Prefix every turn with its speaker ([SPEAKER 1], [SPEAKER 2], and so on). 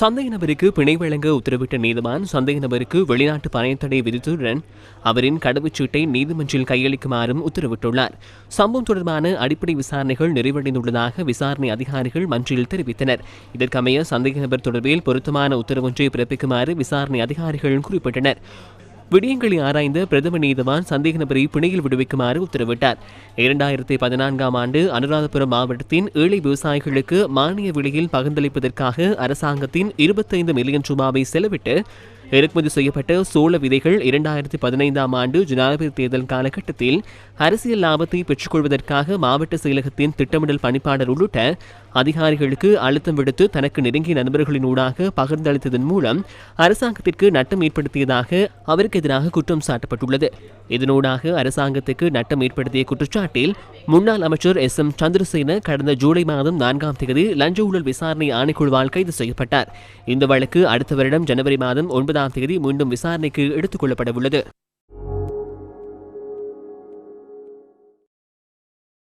[SPEAKER 1] சந்தேக நபருக்கு பிணை வழங்க உத்தரவிட்ட நீதிமான் சந்தேக நபருக்கு வெளிநாட்டு பணையத்தடை விதித்துடன் அவரின் கடவுச்சீட்டை நீதிமன்றில் கையளிக்குமாறும் உத்தரவிட்டுள்ளார். சம்பவம் தொடர்பான அடிப்படை விசாரணைகள் நிறைவடைந்துள்ளதாக விசாரணை அதிகாரிகள் மன்றில் தெரிவித்தனர். இதற்கமைய சந்தேக நபர் தொடர்பில் பொருத்தமான உத்தரவொன்றை பிறப்பிக்குமாறு விசாரணை அதிகாரிகள் குறிப்பிட்டனர். விடயங்களை ஆராய்ந்த பிரதம நீதிவான் சந்தேக நபரை பிணையில் விடுவிக்குமாறு உத்தரவிட்டார். இரண்டாயிரத்தி பதினான்காம் ஆண்டு அனுராதபுரம் மாவட்டத்தின் ஏழை விவசாயிகளுக்கு மானிய விலையில் பகிர்ந்தளிப்பதற்காக அரசாங்கத்தின் இருபத்தைந்து மில்லியன் ரூபாவை செலவிட்டு இறக்குமதி செய்யப்பட்ட சோள விதைகள் இரண்டாயிரத்தி பதினைந்தாம் ஆண்டு ஜனாதிபதி தேர்தல் காலகட்டத்தில் அரசியல் லாபத்தை பெற்றுக்கொள்வதற்காக மாவட்ட செயலகத்தின் திட்டமிடல் பணிப்பாளர் உள்ளிட்ட அதிகாரிகளுக்கு அழுத்தம் விடுத்து தனக்கு நெருங்கிய நண்பர்களின் ஊடாக பகிர்ந்தளித்ததன் மூலம் அரசாங்கத்திற்கு நட்டம் ஏற்படுத்தியதாக அவருக்கு எதிராக குற்றம் சாட்டப்பட்டுள்ளது. இதனூடாக அரசாங்கத்துக்கு நட்டம் ஏற்படுத்திய குற்றச்சாட்டில் முன்னாள் அமைச்சர் எஸ். எம். சந்திரசேன கடந்த ஜூலை மாதம் நான்காம் தேதி லஞ்ச ஊழல் விசாரணை ஆணைக்குழுவால் கைது செய்யப்பட்டார். இந்த வழக்கு அடுத்த வருடம் ஜனவரி மாதம் ஒன்பதாம் தேதி மீண்டும் விசாரணைக்கு எடுத்துக் கொள்ளப்பட உள்ளது